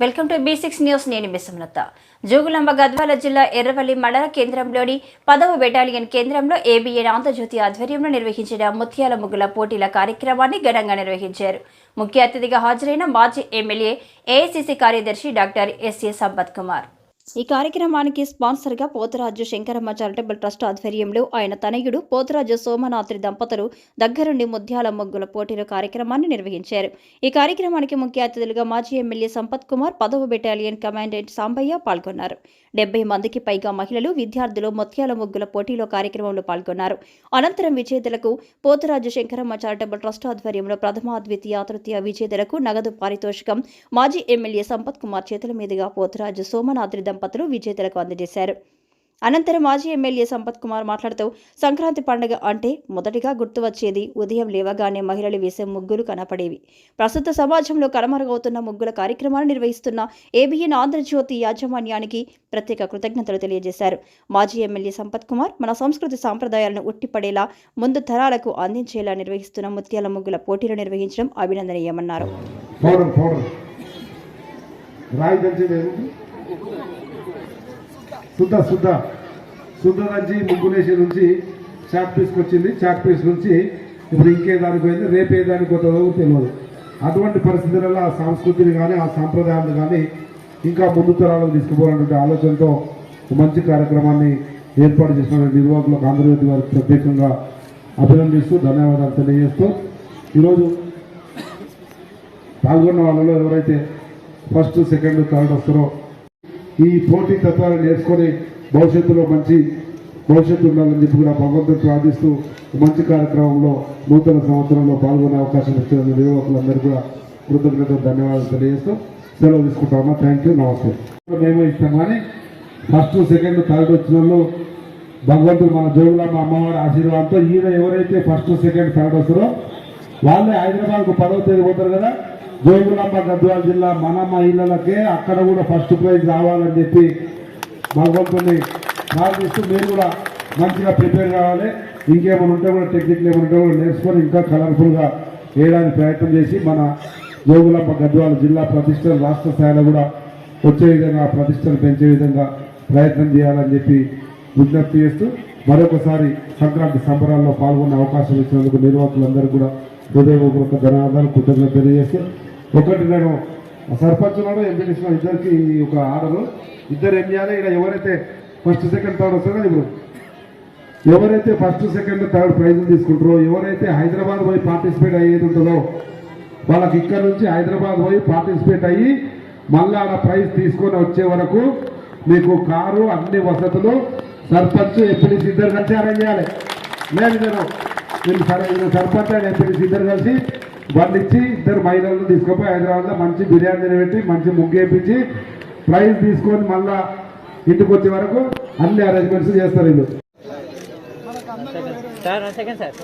Welcome to B six news. నేను బిసమలత జోగులాంబ గద్వాల జిల్లా ఎర్రవల్లి మండల కేంద్రంలోని పదవ బెటాలియన్ కేంద్రంలో ఏబీఎన్ ఆంధ్రజ్యోతి ఆధ్వర్యంలో నిర్వహించిన ముత్యాల ముగ్గుల పోటీల కార్యక్రమాన్ని ఘనంగా నిర్వహించారు. ముఖ్య అతిథిగా హాజరైన మాజీ ఎమ్మెల్యే ఏఐసిసి కార్యదర్శి డాక్టర్ ఎస్ఏ సంపత్ కుమార్. ఈ కార్యక్రమానికి స్పాన్సర్గా పోతరాజు శంకరమ్మ చారిటబుల్ ట్రస్ట్ ఆధ్వర్యంలో ఆయన తనయుడు పోతరాజు సోమనాథ్రి దంపతులు దగ్గరుండి ముత్యాల ముగ్గుల పోటీల కార్యక్రమాన్ని నిర్వహించారు. ఈ కార్యక్రమానికి ముఖ్య అతిథులుగా మాజీ ఎమ్మెల్యే సంపత్ కుమార్ పదవ బెటాలియన్ కమాండెంట్ సాంబయ్య పాల్గొన్నారు. డెబ్బై మందికి పైగా మహిళలు విద్యార్థులు ముత్యాల ముగ్గుల పోటీలో కార్యక్రమంలో పాల్గొన్నారు. అనంతరం విజేతలకు పోతరాజు శంకరమ్మ చారిటబుల్ ట్రస్ట్ ఆధ్వర్యంలో ప్రథమ ద్వితీయ తృతీయ విజేతలకు నగదు పారితోషికం మాజీ ఎమ్మెల్యే సంపత్ కుమార్ చేతుల మీదుగా పోతరాజు సోమనాథ్రి దంపతులు విజేతలకు అందజేశారు. అనంతరం మాజీ ఎమ్మెల్యే సంపత్ కుమార్ మాట్లాడుతూ సంక్రాంతి పండుగ అంటే మొదటిగా గుర్తు వచ్చేది ఉదయం లేవగానే మహిళలు వేసే ముగ్గులు కనపడేవి. ప్రస్తుత సమాజంలో కనుమరుగవుతున్న ముగ్గుల కార్యక్రమాలు నిర్వహిస్తున్న ఏబిఎన్ ఆంధ్రజ్యోతి యాజమాన్యానికి ప్రత్యేక కృతజ్ఞతలు తెలియజేశారు. మాజీ ఎమ్మెల్యే సంపత్ కుమార్ మన సంస్కృతి సాంప్రదాయాలను ఉట్టిపడేలా ముందు తరాలకు అందించేలా నిర్వహిస్తున్న ముత్యాల ముగ్గుల పోటీలు నిర్వహించడం అభినందనీయమన్నారు. శుద్ధ శుద్ధ శుద్ధ దంచి ముగ్గులేసి నుంచి చాక్ పీస్కి వచ్చింది. చాక్ పీస్ నుంచి ఇప్పుడు ఇంకే దానికి పోయింది. రేపే దానికి తెలియదు. అటువంటి పరిస్థితులలో ఆ సంస్కృతిని కానీ ఆ సాంప్రదాయాలను కానీ ఇంకా ముందు తరాలకు తీసుకుపోవాలనే ఆలోచనతో ఒక మంచి కార్యక్రమాన్ని ఏర్పాటు చేసిన నిర్వాహకులకు ఆంధ్రజ్యోతి వారికి ప్రత్యేకంగా అభినందిస్తూ ధన్యవాదాలు తెలియజేస్తూ ఈరోజు పాల్గొన్న వాళ్ళలో ఎవరైతే ఫస్ట్ సెకండ్ థర్డ్ వస్తారో ఈ పోటీ తత్వాన్ని నేర్చుకొని భవిష్యత్తులో మంచి భవిష్యత్తు ఉండాలని చెప్పి కూడా భగవంతుడు ప్రార్థిస్తూ మంచి కార్యక్రమంలో నూతన సంవత్సరంలో పాల్గొనే అవకాశం ఇచ్చిన నిర్వాహకులందరూ కూడా కృతజ్ఞతలు ధన్యవాదాలు తెలియజేస్తూ సెలవు తీసుకుంటామా థ్యాంక్ యూ. నమస్తే. మేమే ఇస్తాం కానీ ఫస్ట్ సెకండ్ థర్డ్ వచ్చిన వాళ్ళు భగవంతుడు మన జోగులమ్మ అమ్మవారి ఆశీర్వాదంతో ఈయన ఎవరైతే ఫస్ట్ సెకండ్ థర్డ్ వస్తారో వాళ్ళే హైదరాబాద్కు పదవ తేదీ పోతారు కదా? జోగులాంబ గద్వాల జిల్లా మన మహిళలకే అక్కడ కూడా ఫస్ట్ ప్రైజ్ రావాలని చెప్పి భగవంతుని ప్రార్థిస్తూ మీరు కూడా మంచిగా ప్రిపేర్ కావాలి. ఇంకేమైనా ఉంటే కూడా టెక్నిక్లు ఏమైనా ఉంటే కూడా నేర్చుకొని ఇంకా కలర్ఫుల్గా వేయడానికి ప్రయత్నం చేసి మన జోగులాంబ గద్వాల జిల్లా ప్రతిష్టలు రాష్ట్ర స్థాయిలో కూడా వచ్చే విధంగా ప్రతిష్టలు పెంచే విధంగా ప్రయత్నం చేయాలని చెప్పి విజ్ఞప్తి చేస్తూ మరొకసారి సంక్రాంతి సంబరాల్లో పాల్గొనే అవకాశం ఇచ్చినందుకు నిర్వాహకులందరూ కూడా హృదయపూర్వక ధన్యవాదాలు కృతజ్ఞత తెలియజేస్తూ ఒకటి నేను సర్పంచ్ ఉన్నాడు ఎంపీటీసీ ఇద్దరికి ఒక ఆర్డరు. ఇద్దరు ఏం చేయాలి ఇక్కడ ఎవరైతే ఫస్ట్ సెకండ్ థర్డ్ వస్తారో ఇప్పుడు. ఎవరైతే ఫస్ట్ సెకండ్ థర్డ్ ప్రైజులు తీసుకుంటారో ఎవరైతే హైదరాబాద్ పోయి పార్టిసిపేట్ అయ్యేది ఉంటుందో వాళ్ళకి ఇక్కడ నుంచి హైదరాబాద్ పోయి పార్టిసిపేట్ అయ్యి మళ్ళీ ఆడ ప్రైజ్ తీసుకొని వచ్చే వరకు మీకు కారు అన్ని వసతులు సర్పంచ్ ఎంపీటీసీ ఇద్దరు కలిసి అరేంజ్ చేయాలి. లేదు నేను సరే సర్పంచ్ అండ్ ఎంపీటీసీ ఇద్దరు కలిసి వాళ్ళు ఇచ్చి ఇద్దరు మహిళలను తీసుకుపోయి హైదరాబాద్లో మంచి బిర్యానీ తినబెట్టి మంచి ముగ్గు వేయించి ప్రైజ్ తీసుకొని మళ్ళా ఇంటికి వచ్చే వరకు అన్ని అరేంజ్మెంట్స్ చేస్తారు వీళ్ళు. Sir second sir.